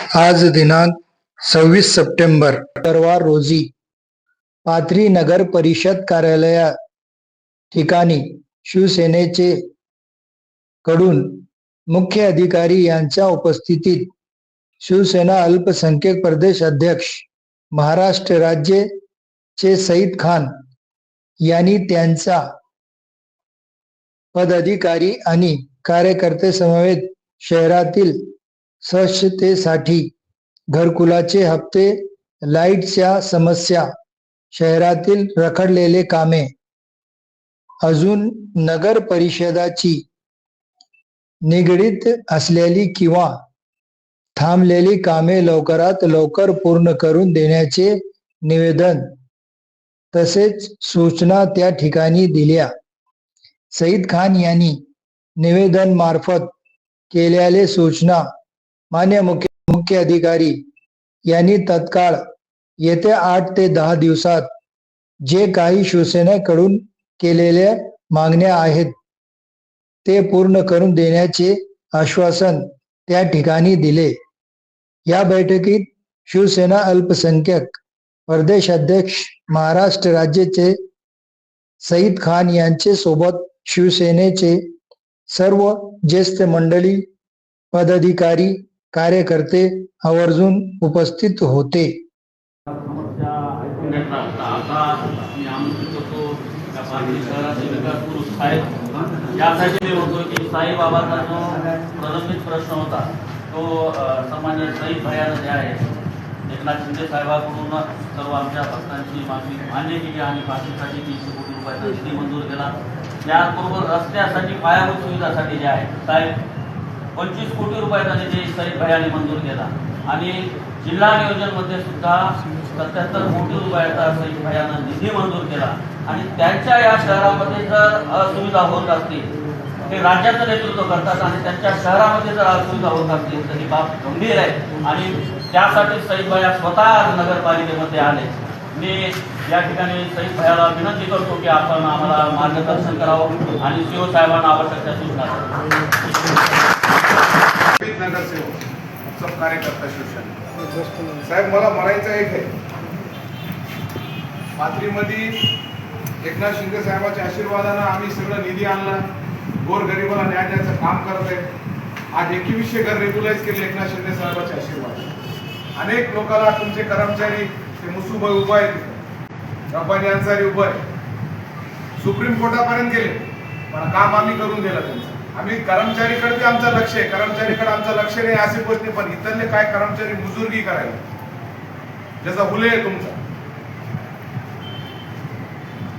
आज दिनांक सव्वीस सप्टेंबर परवार रोजी पाथरी नगर परिषद कार्यालया ठिकाणी शिवसेनेचे कडून मुख्य अधिकारी यांच्या उपस्थितीत शिवसेना अल्पसंख्यक प्रदेश अध्यक्ष महाराष्ट्र राज्य चे सईद खान यांनी त्यांचा पदाधिकारी आणि कार्यकर्ते समवेत शहरातील स्वच्छतेसाठी घरकुलाचे हप्ते लाईटच्या समस्या शहरातील रखडलेले कामे अजून नगर परिषदाची निगडीत असलेली किंवा थांबलेली कामे लवकरात लवकर पूर्ण करून देण्याचे निवेदन तसेच सूचना त्या ठिकाणी दिल्या. सईद खान यांनी निवेदन मार्फत केलेले सूचना मान्य मुख्य मुख्य अधिकारी यांनी तत्काळ येत्या आठ ते दहा दिवसात जे काही शिवसेनेकडून केलेल्या मागण्या आहेत ते पूर्ण करून देण्याचे आश्वासन त्या ठिकाणी दिले. या बैठकीत शिवसेना अल्पसंख्यक प्रदेश अध्यक्ष महाराष्ट्र राज्याचे सईद खान यांचे सोबत शिवसेनेचे सर्व ज्येष्ठ मंडळी पदाधिकारी कार्यकर्ते आवर्जून उपस्थित होते. यासाठी की साईबाबाचा जो प्रलंबित प्रश्न होता तो अ, सन्मान्य भयानं जे आहे एकनाथ शिंदे साहेबांकडून सर्व आमच्या भक्तांची मागणी मान्य केली आणि बाकीसाठी तीनशे कोटी रुपयाचा निधी मंजूर केला. त्याचबरोबर रस्त्यासाठी पायाभूत सुविधासाठी जे आहे साहेब पंचवीस कोटी रुपयाचा निधी सईद भयाने मंजूर केला. आणि जिल्हा नियोजनमध्ये सुद्धा सत्याहत्तर कोटी रुपयाचा सईद भयानं निधी मंजूर केला. आणि त्यांच्या या शहरामध्ये जर असुविधा होत असतील ते राज्याचं नेतृत्व करतात आणि त्यांच्या शहरामध्ये जर असुविधा होत असतील तर ही बाब गंभीर आहे. आणि त्यासाठी सईद भया स्वतः नगरपालिकेमध्ये आले. मी या ठिकाणी सईद भयाला विनंती करतो की आपण आम्हाला मार्गदर्शन करावं आणि सीओ साहेबांना आवश्यक त्या सूचना नगरसेवक उत्सव कार्यकर्ता शिवसेना. साहेब मला म्हणायचं एक आहे. पाथरीमध्ये एकनाथ शिंदे साहेबांच्या आशीर्वादानं आम्ही सगळं निधी आणला. गोरगरिबाला न्याय द्यायचं काम करत आहे आज एकवीसशे घर रेग्युलाइज केले एकनाथ शिंदे साहेबाच्या आशीर्वाद अनेक लोकांना तुमचे कर्मचारी ते मुसुबाई उभा आहेत. रब्बानी अन्सारी उभा आहे. सुप्रीम कोर्टापर्यंत गेले. पण काम आम्ही करून दिलं त्यांचं. आम्ही कर्मचारीकडे बी आमचं लक्ष आहे. कर्मचारीकडे आमचं लक्ष नाही असे गोष्ट पण. इतरले काय कर्मचारी मुजुर्गी करायला? ज्याचा हुले आहे तुमचा.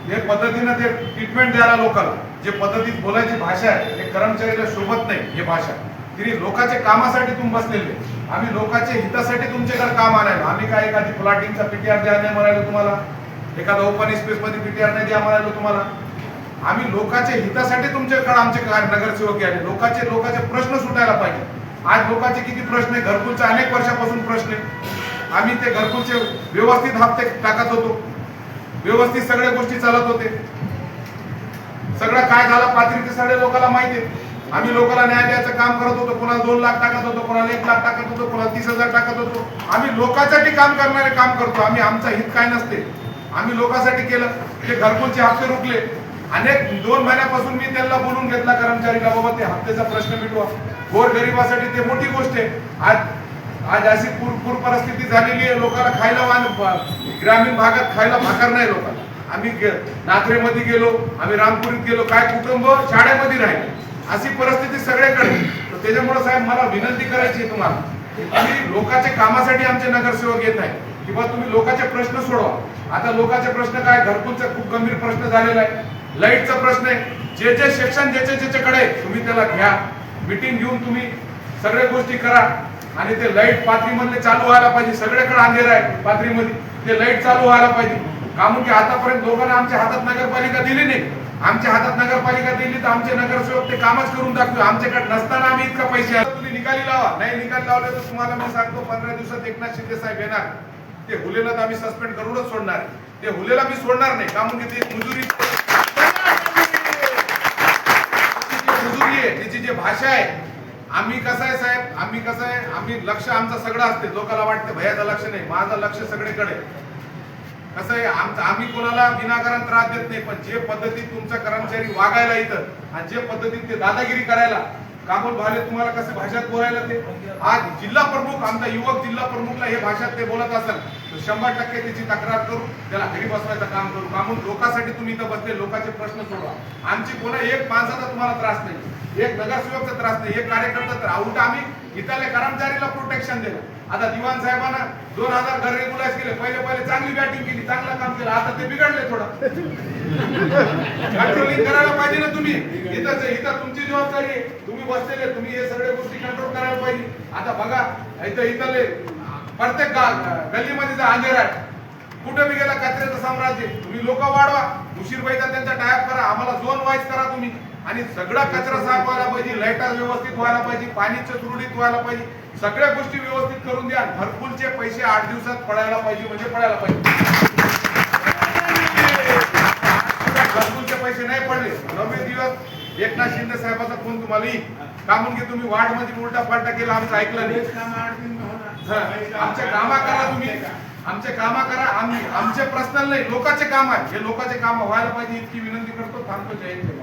जे पद्धतीनं ते ट्रीटमेंट द्यायला लोकांना जे पद्धतीत बोलायची भाषा आहे हे कर्मचारीला शोभत नाही हे भाषा. तिने लोकांच्या कामासाठी तुम्ही बसलेले. आम्ही लोकांच्या हितासाठी तुमच्याकडे काम आणायला. आम्ही काय एखादी प्लॉटिंगचा पीटीआर द्या नाही म्हणायला तुम्हाला? एखादा ओपन स्पेस मध्ये पीटीआर नाही द्या म्हणायला तुम्हाला? आम्ही लोकांच्या हितासाठी तुमच्याकडे आमचे नगरसेवक आले लोकांचे लोकांचे प्रश्न सुटायला पाहिजे. आज लोकांचे किती प्रश्न आहे? घरकुलचे अनेक वर्षापासून प्रश्न आहे. आम्ही ते घरकुलचे व्यवस्थित हप्ते टाकत होतो. व्यवस्थित सगळ्या गोष्टी चालत होते. सगळं काय झालं पात्रीचे सगळे लोकांना माहिती आहे. आम्ही लोकांना न्याय द्यायचं काम करत होतो. कोणाला दोन लाख टाकत होतो कोणाला एक लाख टाकत होतो कोणाला तीस हजार टाकत होतो. आम्ही लोकांसाठी काम करणारे काम करतो. आम्ही आमचं हित काय नसते. आम्ही लोकांसाठी केलं. ते घरकुलचे हप्ते रुकले अनेक दोन महिन्यापासून मी त्यांना बोलून घेतला कर्मचारीला बाबा ते हप्त्याचा प्रश्न मिटवा. गोर गरिबासाठी ते मोठी गोष्ट आहे. आज आज अशी पूर पूर परिस्थिती झालेली आहे लोकांना खायला ग्रामीण भागात खायला भाकर नाही लोकांना. आम्ही गे- नाथरेमध्ये गेलो आम्ही रामपुरीत गेलो काय कुटुंब शाळेमध्ये राहिले. अशी परिस्थिती सगळ्याकडे त्याच्यामुळे साहेब मला विनंती करायची आहे तुम्हाला की तुम्ही लोकांच्या कामासाठी आमचे नगरसेवक येत आहे किंवा तुम्ही लोकांचे प्रश्न सोडवा. आता लोकांचे प्रश्न काय? घरकुलचा खूप गंभीर प्रश्न झालेला आहे. लाईटचा प्रश्न आहे. जे जे सेक्शन ज्याच्या ज्याच्याकडे तुम्ही त्याला घ्या. मिटिंग घेऊन तुम्ही सगळ्या गोष्टी करा. आणि ते लाइट पाथरीमधले चालू व्हायला पाहिजे. सगळ्याकडे अंधेर आहे पाथरीमध्ये ते लाइट चालू व्हायला पाहिजे. कामून की आतापर्यंत लोकांना आमच्या हातात नगरपालिका दिली नाही. आमच्या हातात नगरपालिका दिली तर आमचे नगरसेवक ते कामच करून दाखवतो आमच्याकडे नसताना आम्ही इतका पैसे तुम्ही निकाली लावा. नाही निकाल लावले तर तुम्हाला मी सांगतो पंधरा दिवसात एकनाथ शिंदे साहेब येणार. ते हुलेला तर आम्ही सस्पेंड करूनच सोडणार आहे. ते हुलेला मी सोडणार नाही. कामून की ते मुजुरी त्याची जी भाषा आहे. आम्ही कसं आहे साहेब? आम्ही कसं आहे? आम्ही लक्ष आमचं सगळं असते. लोकांना वाटतं भयाचं लक्ष नाही माझं लक्ष सगळीकडे. कसं आहे? आमचं आम्ही कोणाला विनाकारण त्रास देत नाही पण जे पद्धतीत तुमचा कर्मचारी वागायला इथं आणि जे पद्धतीत ते दादागिरी करायला काबूल भाले तुम्हाला कसं भाषात बोलायला ते? आज जिल्हा प्रमुख आमचा युवक जिल्हा प्रमुखला हे भाषात ते बोलत असेल तर शंभर टक्के त्याची तक्रार करू त्याला घरी बसवायचं काम करू. कामून लोकांसाठी तुम्ही इथं बसले लोकांचे प्रश्न सोडवा. आमची कोणा एक माणसाचा तुम्हाला त्रास नाही. एक नगरसेवकचा त्रास नाही एक कार्यकर्ता तर उलट आम्ही इथल्या कर्मचारीला प्रोटेक्शन दिलं आता दिवाण साहेबांना दोन हजार घर रेग्युलाइज केले पहिले पहिले चांगली बॅटिंग केली चांगलं काम केलं आता ते बिघडले थोडं. कंट्रोलिंग करायला पाहिजे ना तुम्ही. इथं इथं तुमची जबाबदारी आहे. तुम्ही बसलेले तुम्ही हे सगळ्या गोष्टी कंट्रोल करायला पाहिजे. आता बघा इथं इथले प्रत्येक गल्लीमध्ये जर आहे कुठे बी गेला कचऱ्याचं साम्राज्य तुम्ही लोक वाढवा. उशीरबाईचा त्यांचा टायप करा. आम्हाला झोन वाईज करा तुम्ही. आणि सगळा कचरा साफ व्हायला पाहिजे लाईटा व्यवस्थित व्हायला पाहिजे पाणीचं सुरळीत व्हायला पाहिजे. सगळ्या गोष्टी व्यवस्थित करून द्या. घरकुलचे पैसे आठ दिवसात पडायला पाहिजे म्हणजे पडायला पाहिजे. घरकुलचे पैसे नाही पडले. नववे दिवस. एकनाथ शिंदे साहेबाचा फोन तुम्हाला येईल. की तुम्ही वार्डमध्ये उलटा पालटा केला आमचं ऐकलं नाही. हं, आमचे कामा करा तुम्ही. आमचे कामा करा आम्ही आमचे पर्सनल नाही लोकांचे काम आहे. हे लोकांचे काम व्हायला पाहिजे इतकी विनंती करतो थांबतो जयंती